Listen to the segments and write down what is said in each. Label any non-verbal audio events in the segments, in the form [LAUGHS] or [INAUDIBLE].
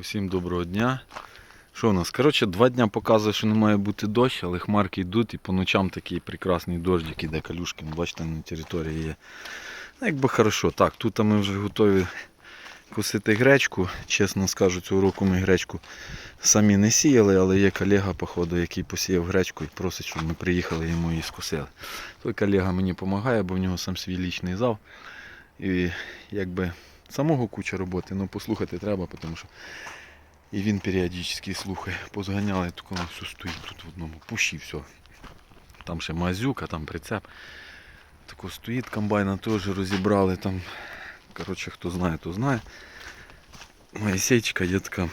Усім доброго дня. Що у нас? Коротше, два дня показує, що не має бути дощ, але хмарки йдуть і по ночам такий прекрасний дощик іде калюшки. Бачите, на території є. Ну, якби хорошо. Так, тут ми вже готові косити гречку. Чесно скажу, цього року ми гречку самі не сіяли, але є колега, походу, який посіяв гречку і просить, щоб ми приїхали йому її скосили. Той колега мені допомагає, бо в нього сам свій лічний зал. І якби самого куча роботи, ну послухати треба, тому що і він періодично слухає. Позганяли, так воно все стоїть тут в одному пущі, все. Там ще мазюка, там прицеп. Тако стоїть комбайна теж розібрали там. Коротше, хто знає, то знає. Моїсейчика є така.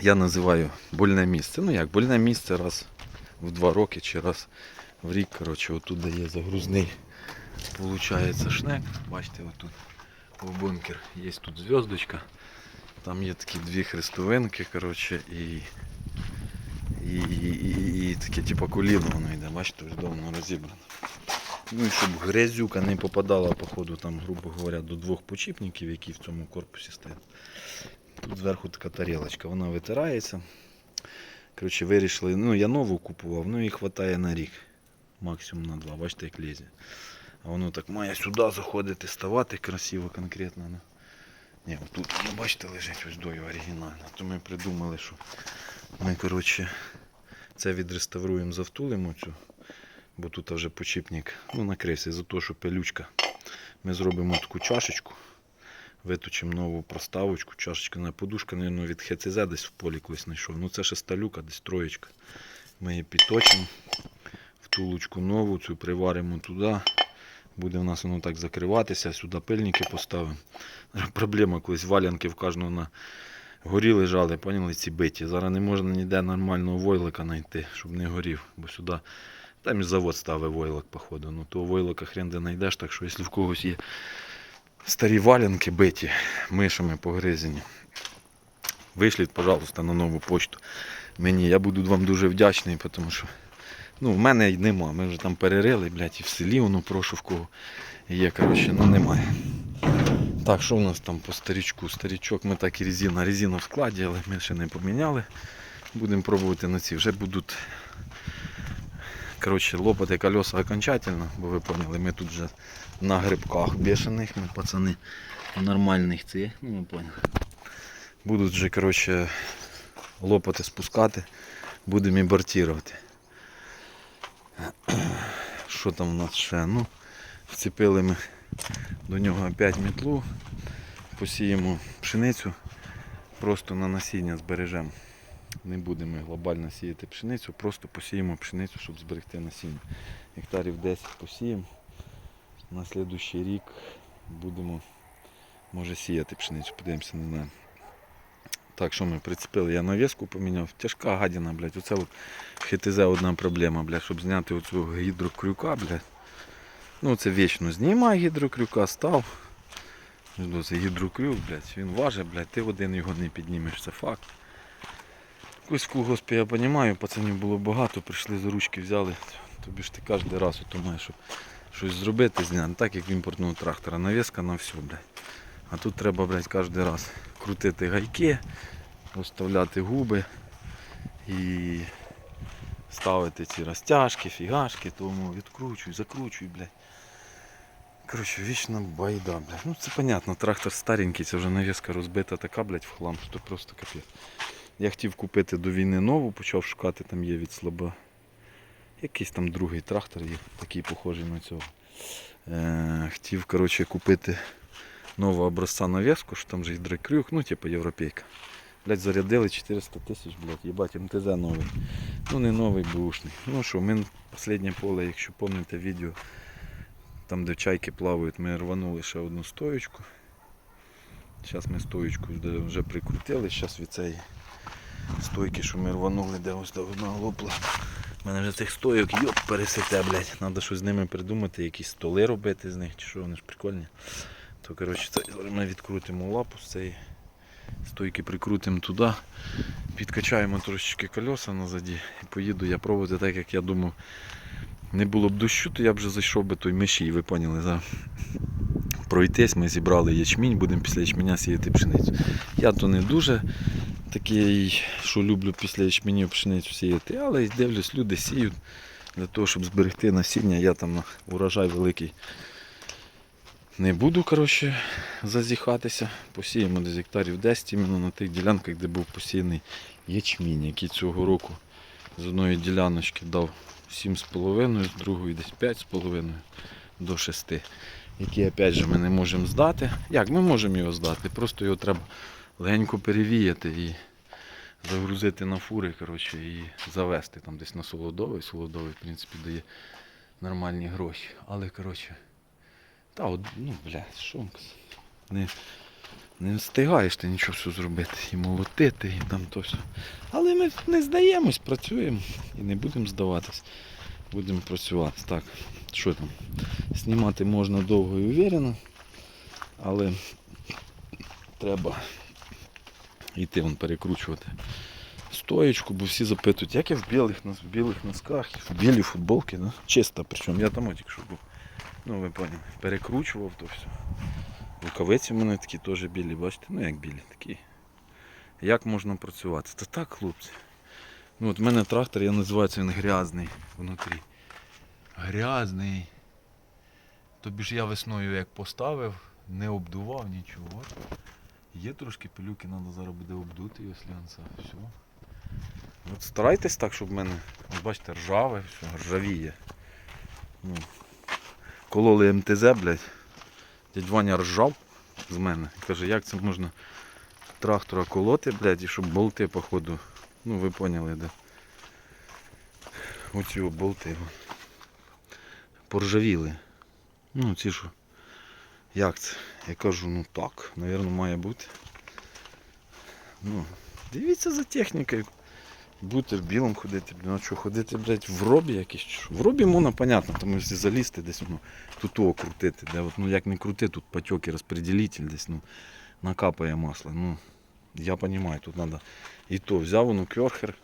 Я називаю больне місце. Ну як, больне місце раз в два роки чи раз в рік. Коротше, отут дає загрузний. Получається шнек. Бачите, отут в бункер є тут зв'язочка. Там є такі дві хрестовинки, коротше, і, і, і, і, і таке типу коліно воно йде, бачите, вже давно розібрано. Ну і щоб грязюка не попадала, походу, там, грубо говоря, до двох почіпників, які в цьому корпусі стоять. Тут зверху така тарілочка, вона витирається. Коротше, вирішили, ну я нову купував, ну і вистачає на рік. Максимум на два, бачите, як лізе. А воно так має сюди заходити, ставати красиво конкретно. Ну. Ні, тут, ну, бачите, лежить ось дою оригінально. То ми придумали, що ми коротше, це відреставруємо, завтулимо цю, бо тут вже почіпник ну, накрився за те, що пилючка. Ми зробимо таку чашечку, виточимо нову проставочку, чашечка на подушка, мабуть, від ХЦЗ десь в полі колись знайшов. Ну це ще сталюка, десь троєчка. Ми її підточимо, втулочку нову, цю приваримо туди. Буде у нас воно так закриватися, сюди пильники поставимо. [LAUGHS] Проблема, колись валянки в кожного на горі лежали, поняли, ці биті. Зараз не можна ніде нормального войлика знайти, щоб не горів. Бо сюди там і завод ставив войлок, походу. Ну того войлока хрен де знайдеш, так що якщо в когось є старі валянки биті, мишами погризені, вишліть, пожалуйста, на нову почту. Мені я буду вам дуже вдячний, тому що Ну, в мене й нема. Ми вже там перерили, блядь, і в селі воно прошу в кого є, коротше, ну немає. Так, що в нас там по старічку? Старічок ми так і резина. Резина в складі, але ми ще не поміняли. Будемо пробувати на ці. Вже будуть коротше, лопати колеса окончательно, бо ви поняли, ми тут вже на грибках бешених, ми пацани нормальних цих, ну ви поняли. Будуть вже коротше, лопати спускати, будемо імпортувати. Що там у нас ще? Ну, вцепили ми до нього опять мітлу, посіємо пшеницю, просто на насіння збережемо. Не будемо глобально сіяти пшеницю, просто посіємо пшеницю, щоб зберегти насіння. Гектарів 10 посіємо. На наступний рік будемо може сіяти пшеницю, подивимося, не знаю. Так, що ми прицепили, я навіску поміняв. Тяжка гадіна, блядь. Оце от ХТЗ одна проблема, блядь, щоб зняти оцю гідрокрюка, блядь. Ну це вічно знімай гідрокрюка, став. Ну, Це гідрокрюк, блядь, він важить, блядь, ти один його не піднімеш, це факт. Якось в я розумію, пацанів було багато, прийшли за ручки, взяли. Тобі ж ти кожен раз маєш щоб щось зробити, зняти, так як в імпортного трактора. Навіска на все, блядь. А тут треба, блядь, кожен раз крутити гайки, розставляти губи і ставити ці розтяжки, фігашки, тому відкручуй, закручуй, блядь. Коротше, вічна байда, блядь. Ну це понятно, трактор старенький, це вже навіска розбита така, блядь, в хлам, що просто капець. Я хотів купити до війни нову, почав шукати, там є від слаба. Якийсь там другий трактор є, такий похожий на цього. Е, хотів коротше, купити нового образца навеску, що там же гідрокрюк, ну типу європейка. Блять, зарядили 400 тисяч, блядь, їбать, МТЗ новий. Ну не новий, бушний. Ну що, ми останнє поле, якщо пам'ятаєте відео, там де чайки плавають, ми рванули ще одну стоечку. Зараз ми стоечку вже, прикрутили, зараз від цієї стойки, що ми рванули, де ось одного лопла. У мене вже цих стойок йоп пересете, блядь. Треба щось з ними придумати, якісь столи робити з них, чи що, вони ж прикольні. То коротше, ми відкрутимо лапу з цієї стойки, прикрутимо туди, підкачаємо трошечки колеса назаді і поїду я пробувати так, як я думав. Не було б дощу, то я б вже зайшов би той мишій, ви поняли, за пройтись. Ми зібрали ячмінь, будемо після ячменя сіяти пшеницю. Я то не дуже такий, що люблю після ячменю пшеницю сіяти, але дивлюсь, люди сіють для того, щоб зберегти насіння. Я там урожай великий не буду коротше, зазіхатися. Посіємо десь гектарів 10 іменно на тих ділянках, де був посіяний ячмінь, який цього року з одної діляночки дав 7,5, з другої десь 5,5 до 6. Які опять же ми не можемо здати. Як ми можемо його здати? Просто його треба легенько перевіяти і загрузити на фури коротше, і завести там десь на солодовий. Солодовий, в принципі, дає нормальні гроші. Але коротше, та от, ну, бля, що не, не встигаєш ти нічого все зробити. І молотити, і там то все. Але ми не здаємось, працюємо і не будемо здаватись. Будемо працювати. Так, що там? Знімати можна довго і уверено, але треба йти вон перекручувати стоєчку, бо всі запитують, як я в білих, в білих носках, в білій футболці, ну, чисто, причому я там тільки що був. Ну ви поняли, перекручував то все. Рукавиці в мене такі теж білі, бачите? Ну як білі, такі. Як можна працювати? Та так, хлопці. Ну от в мене трактор, я називаю він грязний внутрі. Грязний. Тобі ж я весною як поставив, не обдував нічого. Є трошки пилюки, треба зараз буде обдути його слянца. Все. От старайтесь так, щоб в мене, от бачите, ржаве, все, ржавіє. Ну. Кололи МТЗ, блядь. Дядь Ваня ржав з мене. Каже, як це можна трактора колоти, блядь, і щоб болти, походу. Ну ви поняли, де. Оці болти. Поржавіли. Ну, ці що. Як це? Я кажу, ну так, напевно, має бути. Ну, дивіться за технікою. Будете в білому ходити, блін, а що ходити, блядь, в робі якийсь. що? В робі можна, понятно, тому якщо залізти десь воно тут о, крутити, де от, ну як не крути, тут потеки, розподілитель десь, ну, накапає масло. Ну, я розумію, тут треба. І то взяв воно кьорхер.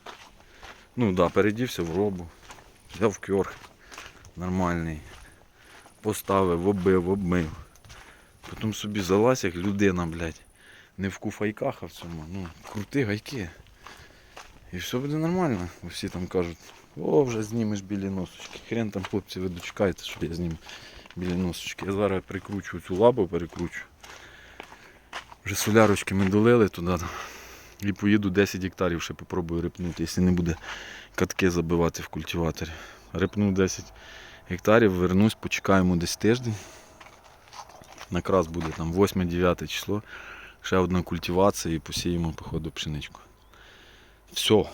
Ну да, передівся в робу. Взяв кьорхер. Нормальний. Поставив, оббив, обмив. Потім собі залазь, як людина, блядь. Не в куфайках, а в цьому. Ну, крути гайки. І все буде нормально. Всі там кажуть, о, вже знімеш білі носочки. Хрен там хлопці ви дочекаєте, що я зніму білі носочки. Я зараз прикручу цю лабу, перекручу. Вже солярочки ми долили туди. І поїду 10 гектарів ще попробую рипнути, якщо не буде катки забивати в культиваторі. Рипну 10 гектарів, вернусь, почекаємо десь тиждень. Накраз буде там 8-9 число. Ще одна культивація і посіємо, походу, пшеничку. Все.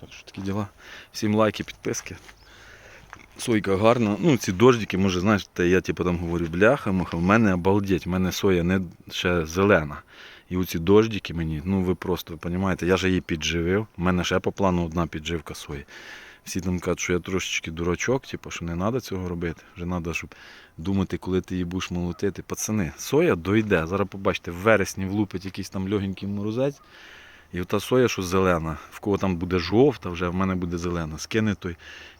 Так що такі діла. Всім лайки, підписки. Сойка гарна. Ну, ці дождики, може, знаєш, я типу там говорю, бляха, муха, в мене обалдеть, в мене соя не ще зелена. І оці дождики мені, ну ви просто розумієте, я ж її підживив. У мене ще по плану одна підживка сої. Всі там кажуть, що я трошечки дурачок, типу, що не треба цього робити. Вже треба, щоб думати, коли ти її будеш молотити. Пацани, соя дойде. Зараз побачите, в вересні влупить якийсь там легенький морозець. І ота соя, що зелена, в кого там буде жовта, вже в мене буде зелена. Скине той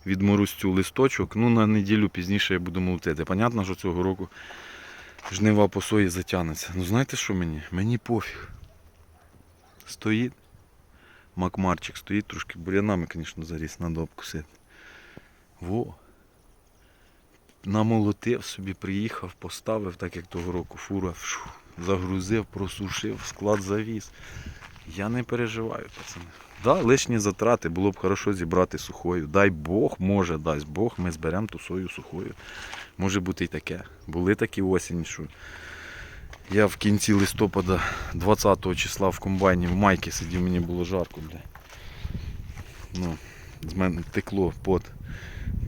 від морозцю листочок, ну на неділю пізніше я буду молотити. Понятно, що цього року жнива по сої затягнеться. Ну знаєте що мені? Мені пофіг. Стоїть. Макмарчик стоїть, трошки бурянами, звісно, заріс, треба обкусити. Во. Намолотив собі, приїхав, поставив, так як того року, фура загрузив, просушив, склад завіз. Я не переживаю, пацани. Да, лишні затрати, було б хорошо зібрати сухою. Дай Бог, може, дасть Бог, ми зберемо ту сою сухою. Може бути і таке. Були такі осінь, що я в кінці листопада 20 числа в комбайні в майці сидів, мені було жарко, бля. Ну, з мене текло пот.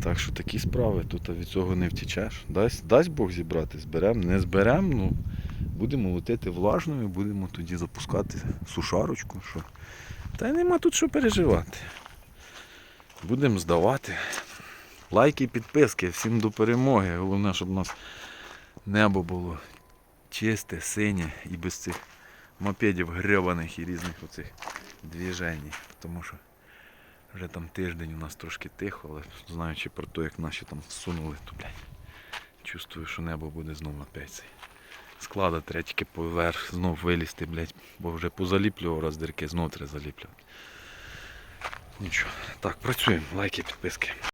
Так що такі справи, тут від цього не втічеш. Дасть, дасть Бог зібрати, зберемо, не зберемо, ну, будемо летити влажною, будемо тоді запускати сушарочку. Що. Та нема тут що переживати. Будемо здавати. Лайки, підписки, всім до перемоги. Головне, щоб у нас небо було чисте, синє і без цих мопедів гребаних і різних оцих движень. Тому що вже там тиждень у нас трошки тихо, але знаючи про те, як наші там сунули, то блядь. Чувствую, що небо буде знов опять цей. Склада треба поверх знов вилізти, блядь, бо вже позаліплював раз дірки, знов треба заліплювати. Нічого. Так, працюємо. Лайки, підписки.